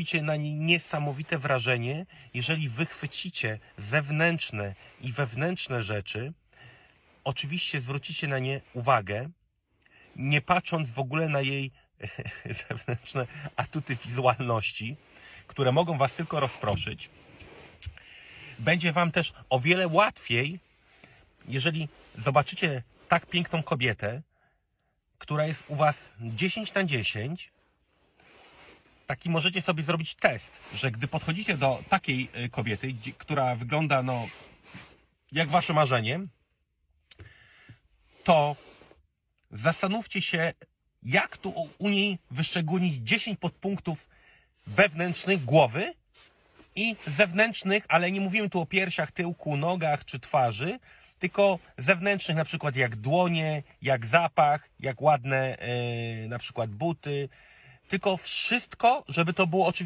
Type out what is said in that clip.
Robicie na niej niesamowite wrażenie, jeżeli wychwycicie zewnętrzne i wewnętrzne rzeczy. Oczywiście zwrócicie na nie uwagę, nie patrząc w ogóle na jej zewnętrzne atuty wizualności, które mogą Was tylko rozproszyć. Będzie Wam też o wiele łatwiej, jeżeli zobaczycie tak piękną kobietę, która jest u Was 10 na 10, taki możecie sobie zrobić test, że gdy podchodzicie do takiej y, kobiety, która wygląda no jak Wasze marzenie, to zastanówcie się, jak tu u- niej wyszczególnić 10 podpunktów wewnętrznych głowy i zewnętrznych, ale nie mówimy tu o piersiach, tyłku, nogach czy twarzy, tylko zewnętrznych, na przykład jak dłonie, jak zapach, jak ładne e, na przykład buty. Tylko wszystko, żeby to było oczywiście